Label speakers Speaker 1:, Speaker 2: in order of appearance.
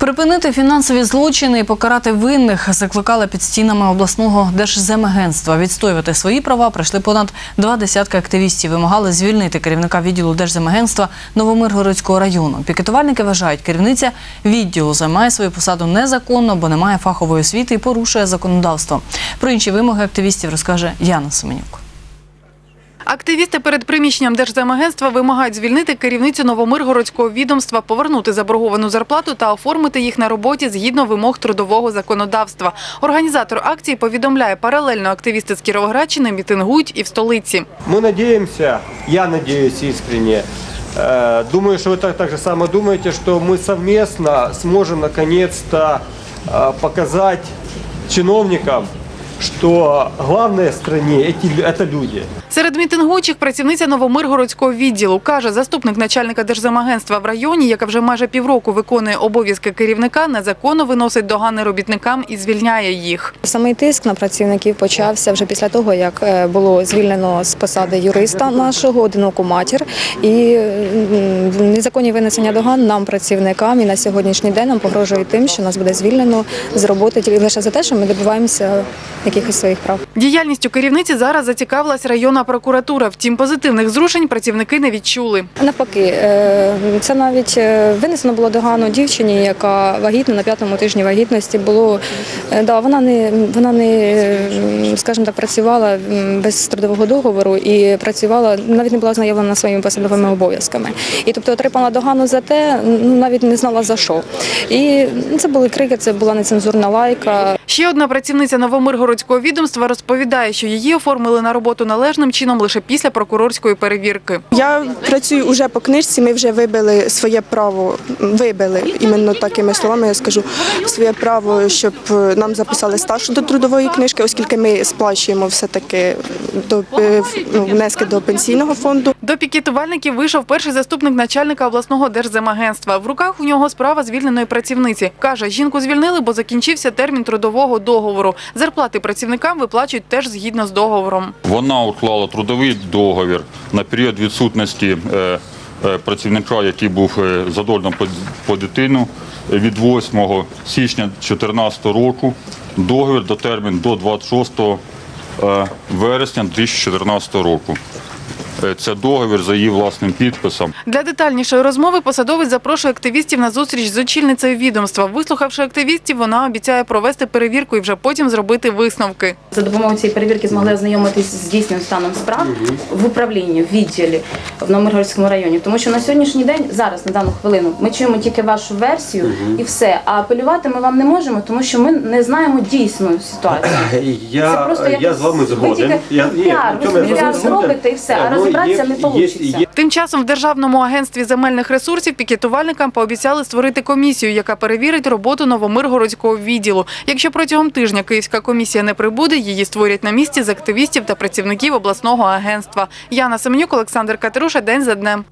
Speaker 1: Припинити фінансові злочини і покарати винних закликали під стінами обласного держземагентства. Відстоювати свої права прийшли понад два десятки активістів. Вимагали звільнити керівника відділу держземагентства Новомиргородського району. Пікетувальники вважають, керівниця відділу займає свою посаду незаконно, бо немає фахової освіти і порушує законодавство. Про інші вимоги активістів розкаже Яна Семенюк.
Speaker 2: Активісти перед приміщенням Держземагентства вимагають звільнити керівницю Новомиргородського відомства, повернути заборговану зарплату та оформити їх на роботі згідно вимог трудового законодавства. Організатор акції повідомляє, паралельно активісти з Кіровоградщини мітингують і в столиці.
Speaker 3: Мы надеемся, я надеюсь искренне, э, думаю, что вы так, так же само думаете, что мы совместно сможем наконец-то э, показать чиновникам, что главное в стране это люди.
Speaker 2: Серед мітингуючих працівниця Новомиргородського відділу каже, заступник начальника Держземагентства в районі, яка вже майже півроку виконує обов'язки керівника, незаконно виносить догани робітникам і звільняє їх.
Speaker 4: Самий тиск на працівників почався вже після того, як е, було звільнено з посади юриста нашого одиноку матір, і незаконні винесення доган нам, працівникам, і на сьогоднішній день нам погрожує тим, що нас буде звільнено з роботи лише за те, що ми добиваємося якихось своїх прав.
Speaker 2: Діяльністю керівниці зараз зацікавилась районна прокуратура. Втім, позитивних зрушень працівники не відчули.
Speaker 4: Навпаки, е, це навіть е, винесено було догану дівчині, яка вагітна на п'ятому тижні вагітності. Було е, да, вона не вона не скажімо так, працювала без трудового договору і працювала навіть не була знайомлена своїми посадовими обов'язками. І тобто отримала догану за те, ну навіть не знала за що. І це були крики, це була нецензурна лайка.
Speaker 2: Ще одна працівниця Новомиргородського відомства розповідає, що її оформили на роботу належним чином лише після прокурорської перевірки.
Speaker 5: Я працюю уже по книжці. Ми вже вибили своє право, вибили іменно такими словами. Я скажу своє право, щоб нам записали стаж до трудової книжки, оскільки ми сплачуємо все таки до е, ну, внески до пенсійного фонду.
Speaker 2: До пікетувальників вийшов перший заступник начальника обласного держземагентства. В руках у нього справа звільненої працівниці. Каже, жінку звільнили, бо закінчився термін трудового договору. Зарплати працівникам виплачують теж згідно з договором.
Speaker 6: Вона уклала трудовий договір на період відсутності е, е, працівника, який був задольним по, дитину е, від 8 січня 2014 року. Договір до термін до 26 е, вересня 2014 року. Е, Це договір за її власним підписом.
Speaker 2: Для детальнішої розмови посадовець запрошує активістів на зустріч з очільницею відомства. Вислухавши активістів, вона обіцяє провести перевірку і вже потім зробити висновки.
Speaker 7: За допомогою цієї перевірки змогли ознайомитись з дійсним станом справ в управлінні, в відділі в Номергородському районі. Тому що на сьогоднішній день, зараз на дану хвилину, ми чуємо тільки вашу версію і все. А апелювати ми вам не можемо, тому що ми не знаємо дійсну ситуацію. Це
Speaker 3: Я,
Speaker 7: просто
Speaker 3: я з вами
Speaker 7: ви
Speaker 3: згоден.
Speaker 7: тільки
Speaker 3: Я,
Speaker 7: піар, ви
Speaker 3: я вами
Speaker 7: піар зробите і все, а розібратися не
Speaker 3: вийде.
Speaker 2: Тим часом в Державному агентстві земельних ресурсів пікетувальникам пообіцяли створити комісію, яка перевірить роботу Новомиргородського відділу. Якщо протягом тижня Київська комісія не прибуде, її створять на місці з активістів та працівників обласного агентства. Яна Семенюк, Олександр Катеруша. День за днем.